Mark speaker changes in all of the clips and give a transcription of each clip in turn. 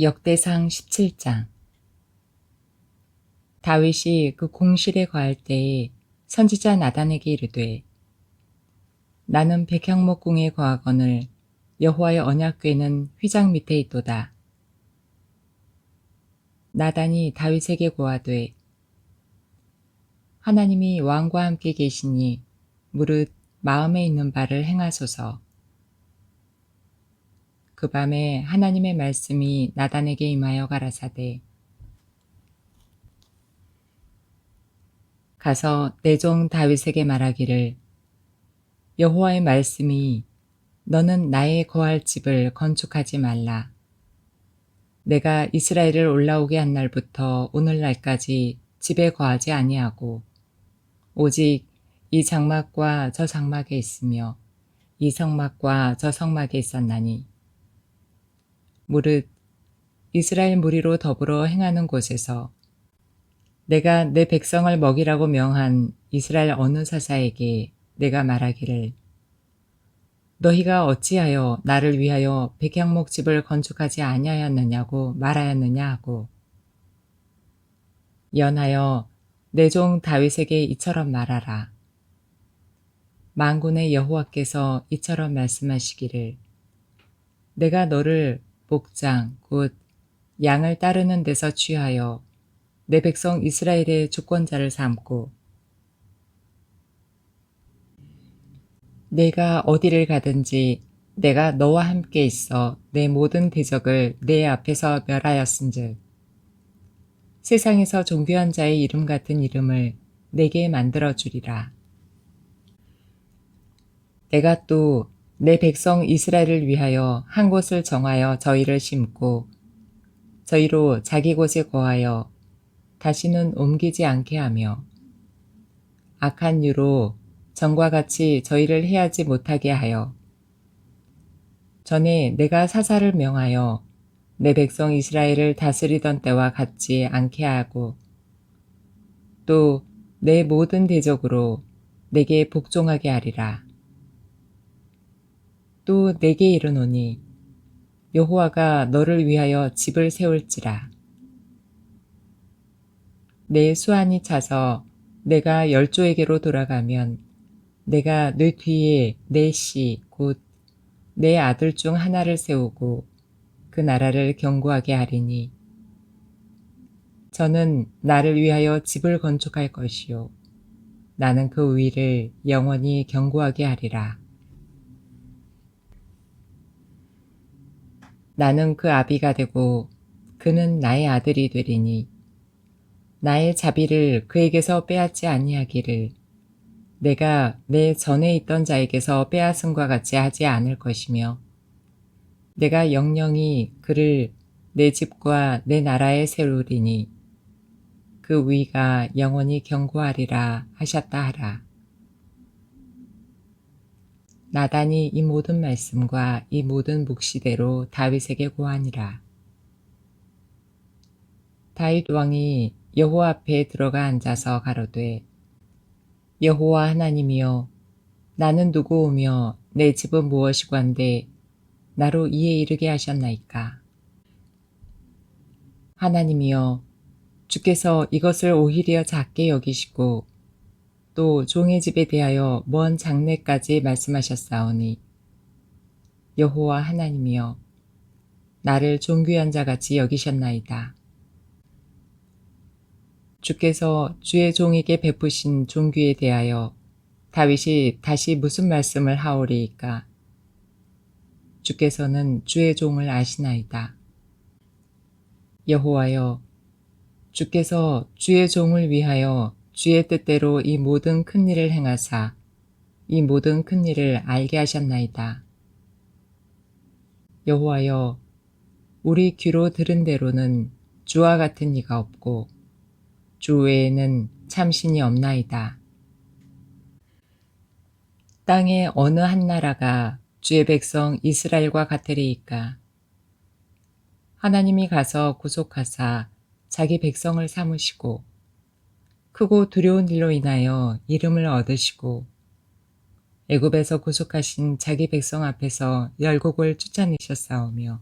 Speaker 1: 역대상 17장 다윗이 그 공실에 거할 때에 선지자 나단에게 이르되 나는 백향목궁에 거하거늘 여호와의 언약궤는 휘장 밑에 있도다. 나단이 다윗에게 고하되 하나님이 왕과 함께 계시니 무릇 마음에 있는 바를 행하소서. 그 밤에 하나님의 말씀이 나단에게 임하여 가라사대 가서 내 종 다윗에게 말하기를 여호와의 말씀이 너는 나의 거할 집을 건축하지 말라. 내가 이스라엘을 올라오게 한 날부터 오늘날까지 집에 거하지 아니하고 오직 이 장막과 저 장막에 있으며 이 성막과 저 성막에 있었나니 무릇 이스라엘 무리로 더불어 행하는 곳에서 내가 내 백성을 먹이라고 명한 이스라엘 어느 사사에게 내가 말하기를 너희가 어찌하여 나를 위하여 백향목 집을 건축하지 아니하였느냐고 말하였느냐 하고 연하여 내 종 다윗에게 이처럼 말하라. 만군의 여호와께서 이처럼 말씀하시기를 내가 너를 목장 곧 양을 따르는 데서 취하여 내 백성 이스라엘의 주권자를 삼고 내가 어디를 가든지 내가 너와 함께 있어 내 모든 대적을 내 앞에서 멸하였은즉 세상에서 존귀한 자의 이름 같은 이름을 내게 만들어 주리라. 내가 또 내 백성 이스라엘을 위하여 한 곳을 정하여 저희를 심고 저희로 자기 곳에 거하여 다시는 옮기지 않게 하며 악한 유로 전과 같이 저희를 해하지 못하게 하여 전에 내가 사사를 명하여 내 백성 이스라엘을 다스리던 때와 같지 않게 하고 또 내 모든 대적으로 내게 복종하게 하리라. 또 내게 이르노니 여호와가 너를 위하여 집을 세울지라. 내 수완이 차서 내가 열조에게로 돌아가면 내가 내 뒤에 내 씨 곧 내 아들 중 하나를 세우고 그 나라를 견고하게 하리니 저는 나를 위하여 집을 건축할 것이요 나는 그 위를 영원히 견고하게 하리라. 나는 그 아비가 되고 그는 나의 아들이 되리니 나의 자비를 그에게서 빼앗지 아니하기를 내가 내 전에 있던 자에게서 빼앗음과 같이 하지 않을 것이며 내가 영영이 그를 내 집과 내 나라에 세우리니 그 위가 영원히 견고하리라 하셨다 하라. 나단이 이 모든 말씀과 이 모든 묵시대로 다윗에게 고하니라. 다윗 왕이 여호와 앞에 들어가 앉아서 가로되 여호와 하나님이여 나는 누구오며 내 집은 무엇이관데 나로 이에 이르게 하셨나이까 하나님이여 주께서 이것을 오히려 작게 여기시고 또 종의 집에 대하여 먼 장래까지 말씀하셨사오니 여호와 하나님이여 나를 존귀한 자같이 여기셨나이다. 주께서 주의 종에게 베푸신 존귀에 대하여 다윗이 다시 무슨 말씀을 하오리이까? 주께서는 주의 종을 아시나이다. 여호와여, 주께서 주의 종을 위하여 주의 뜻대로 이 모든 큰 일을 행하사 이 모든 큰 일을 알게 하셨나이다. 여호와여, 우리 귀로 들은 대로는 주와 같은 이가 없고 주 외에는 참신이 없나이다. 땅의 어느 한 나라가 주의 백성 이스라엘과 같으리이까. 하나님이 가서 구속하사 자기 백성을 삼으시고 크고 두려운 일로 인하여 이름을 얻으시고 애굽에서 구속하신 자기 백성 앞에서 열국을 쫓아내셨사오며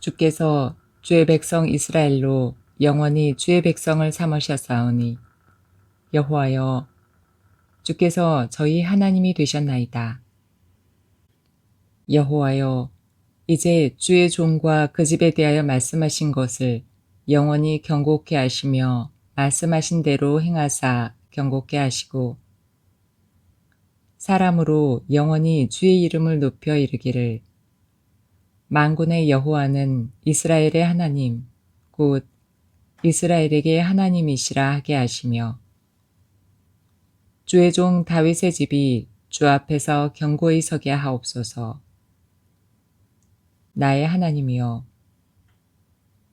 Speaker 1: 주께서 주의 백성 이스라엘로 영원히 주의 백성을 삼으셨사오니 여호와여 주께서 저희 하나님이 되셨나이다. 여호와여 이제 주의 종과 그 집에 대하여 말씀하신 것을 영원히 경고케 하시며 말씀하신 대로 행하사 경고케 하시고 사람으로 영원히 주의 이름을 높여 이르기를 만군의 여호와는 이스라엘의 하나님 곧 이스라엘에게 하나님이시라 하게 하시며 주의 종 다윗의 집이 주 앞에서 경고히 서게 하옵소서. 나의 하나님이여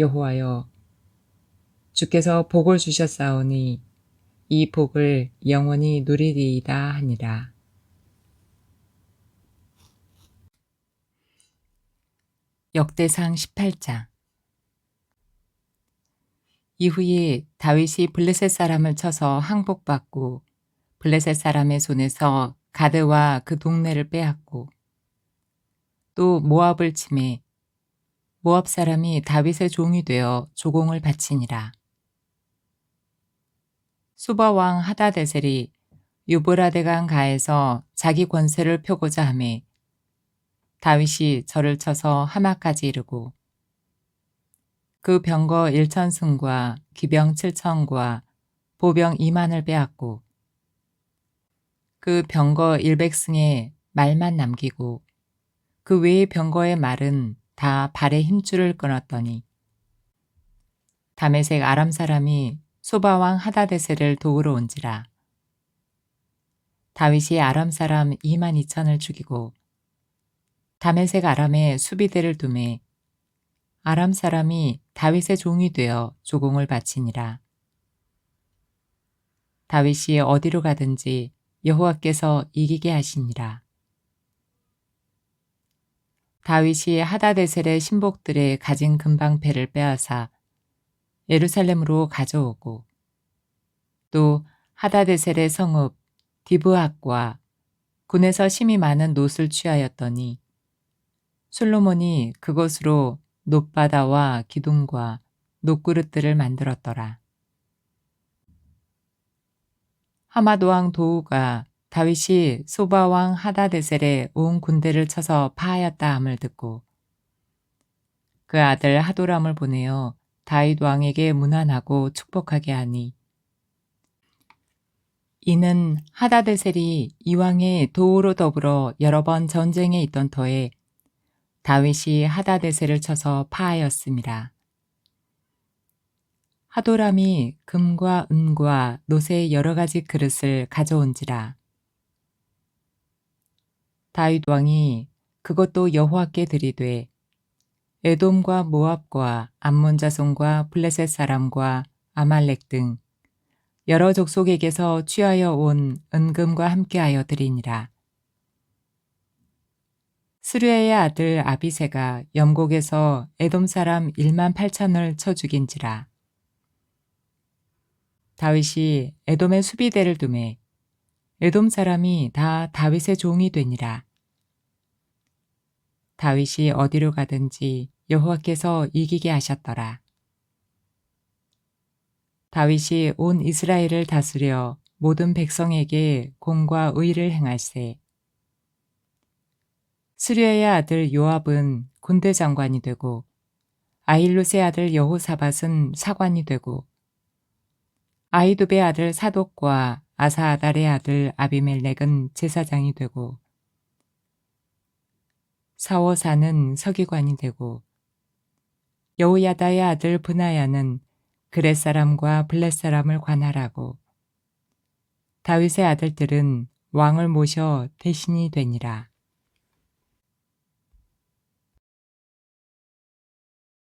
Speaker 1: 여호와여 주께서 복을 주셨사오니 이 복을 영원히 누리리이다 하니라. 역대상 18장 이후에 다윗이 블레셋 사람을 쳐서 항복받고 블레셋 사람의 손에서 가드와 그 동네를 빼앗고 또 모압을 침해 모압 사람이 다윗의 종이 되어 조공을 바치니라. 수바 왕 하다데셀이 유브라데강 가에서 자기 권세를 펴고자 하매 다윗이 저를 쳐서 하마까지 이르고 그 병거 1천승과 기병 7천과 보병 2만을 빼앗고 그 병거 100승에 말만 남기고 그 외의 병거의 말은 다 발에 힘줄을 끊었더니 다메색 아람 사람이 소바왕 하다데세를 도우러 온지라 다윗이 아람 사람 2만 2천을 죽이고 다메색 아람의 수비대를 두매 아람 사람이 다윗의 종이 되어 조공을 바치니라. 다윗이 어디로 가든지 여호와께서 이기게 하시니라. 다윗이 하다데셀의 신복들의 가진 금방패를 빼앗아 예루살렘으로 가져오고 또 하다데셀의 성읍 디브악과 군에서 심이 많은 놋을 취하였더니 솔로몬이 그것으로 놋바다와 기둥과 놋그릇들을 만들었더라. 하마도왕 도우가 다윗이 소바왕 하다데셀의 온 군대를 쳐서 파하였다 함을 듣고 그 아들 하도람을 보내어 다윗 왕에게 문안하고 축복하게 하니 이는 하다데셀이 이왕의 도우로 더불어 여러 번 전쟁에 있던 터에 다윗이 하다데셀을 쳐서 파하였습니다. 하도람이 금과 은과 노새의 여러 가지 그릇을 가져온지라. 다윗 왕이 그것도 여호와께 드리되 에돔과 모압과 암몬 자손과 블레셋 사람과 아말렉 등 여러 족속에게서 취하여 온 은금과 함께하여 드리니라. 스루야의 아들 아비세가 염곡에서 에돔 사람 1만 8천을 쳐 죽인지라. 다윗이 에돔의 수비대를 두매 에돔 사람이 다 다윗의 종이 되니라. 다윗이 어디로 가든지 여호와께서 이기게 하셨더라. 다윗이 온 이스라엘을 다스려 모든 백성에게 공과 의를 행할세. 스리아의 아들 요압은 군대 장관이 되고 아일루스의 아들 여호사밧은 사관이 되고 아이두베의 아들 사독과 아사아달의 아들 아비멜렉은 제사장이 되고 사워사는 서기관이 되고 여우야다의 아들 브나야는 그렛 사람과 블렛 사람을 관할하고 다윗의 아들들은 왕을 모셔 대신이 되니라.